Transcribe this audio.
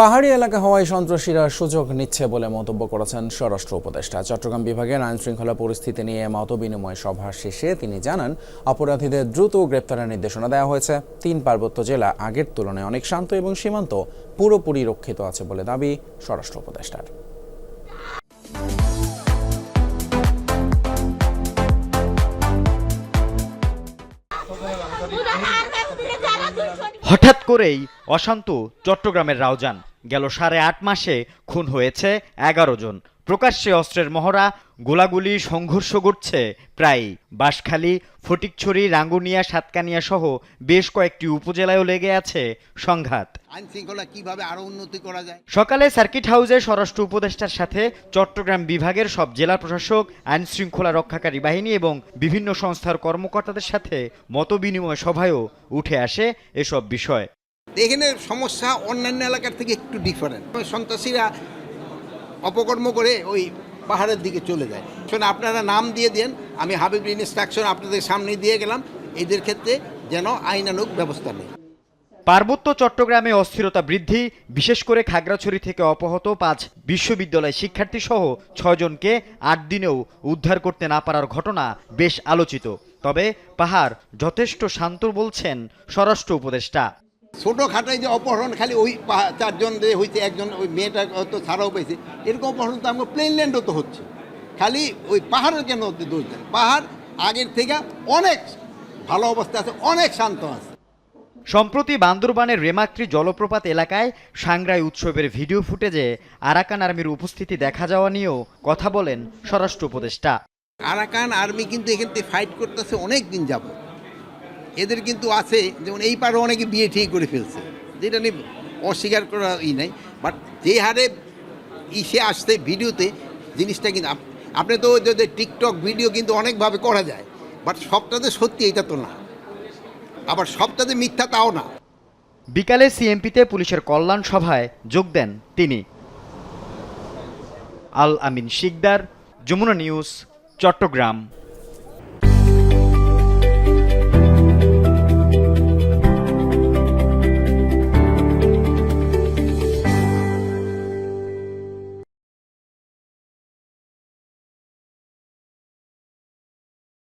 পাহাড়ি এলাকা হওয়ায় সন্ত্রাসীরা সুযোগ নিচ্ছে বলে মন্তব্য করেছেন স্বরাষ্ট্র উপদেষ্টা। চট্টগ্রাম বিভাগের আইন শৃঙ্খলা পরিস্থিতি নিয়ে মত বিনিময় সভা শেষে তিনি জানান, অপরাধীদের দ্রুত গ্রেপ্তারের নির্দেশনা দেওয়া হয়েছে। তিন পার্বত্য জেলা আগের তুলনায় অনেক শান্ত এবং সীমান্ত পুরোপুরি রক্ষিত আছে বলে দাবি স্বরাষ্ট্র উপদেষ্টার। হঠাৎ করেই অশান্ত চট্টগ্রামের রাউজান। গেল সাড়ে আট মাসে খুন হয়েছে এগারো জন। প্রকাশ্যে অস্ত্রের মহড়া গোলাগুলি সংঘর্ষ ঘটছে প্রায়। বাঁশখালী ফটিকছড়ি রাঙ্গুনিয়া সাতকানিয়া সহ বেশ কয়েকটি উপজেলায়ও লেগে আছে সংঘাত। আইন শৃঙ্খলা কীভাবে আরও উন্নতি করা যায়? সকালে সার্কিট হাউসে স্বরাষ্ট্র উপদেষ্টার সাথে চট্টগ্রাম বিভাগের সব জেলা প্রশাসক আইন শৃঙ্খলা রক্ষাকারী বাহিনী এবং বিভিন্ন সংস্থার কর্মকর্তাদের সাথে মতবিনিময় সভায়ও উঠে আসে এসব বিষয়। এখানে সমস্যা অন্যান্য এলাকার থেকে একটু ডিফারেন্ট সন্ত্রাসীরা অপকর্ম করে ওই পাহাড়ের দিকে চলে যায়। শোনে, আপনারা নাম দিয়ে দেন আমি হাবিব ইনস্ট্রাকশন আপনাদের সামনে দিয়ে গেলাম, এদের ক্ষেত্রে যেন আইনানুগ ব্যবস্থা নেই। পার্বত্য চট্টগ্রামে অস্থিরতা বৃদ্ধি, বিশেষ করে খাগড়াছড়ি থেকে অপহত পাঁচ বিশ্ববিদ্যালয় শিক্ষার্থী সহ আট দিনেও উদ্ধার করতে না পারার ঘটনা বেশ আলোচিত। তবে পাহাড় যথেষ্ট শান্ত বলছেন স্বরাষ্ট্র উপদেষ্টা। ছোটো খাটায় যে অপহরণ খালি ওই চারজন যে হইতে একজন ওই মেয়েটা হয়তো ছাড়াও পেয়েছে এরকম অপহরণ তো আমার প্লেনল্যান্ডও তো হচ্ছে। খালি ওই পাহাড়ের কেন দোষ দেন পাহাড় আগের থেকে অনেক ভালো অবস্থা আছে অনেক শান্ত আছে। সম্প্রতি বান্দরবানের রেমাক্রি জলপ্রপাত এলাকায় সাংগ্রাই উৎসবের ভিডিও ফুটেজে আরাকান আর্মির উপস্থিতি দেখা যাওয়া নিয়েও কথা বলেন স্বরাষ্ট্র উপদেষ্টা। আরাকান আর্মি কিন্তু এখান থেকে ফাইট করতেছে অনেক দিন যাব এদের কিন্তু আছে, যেমন এই পারে অনেকে বিয়ে ঠিক করে ফেলছে, যেটা নিয়ে অস্বীকার করা ই নাই বাট যে হারে ইসে আসছে ভিডিওতে, জিনিসটা কিন্তু আপ- আপনি তো যদি টিকটক ভিডিও কিন্তু অনেকভাবে করা যায় বাট সবটাতে সত্যি এটা তো না, আবার সবটাতে মিথ্যা তাও না। বিকালে সিএমপিতে পুলিশের কল্যাণ সভায় যোগ দেন তিনি। আল আমিন শিকদার, যমুনা নিউজ, চট্টগ্রাম।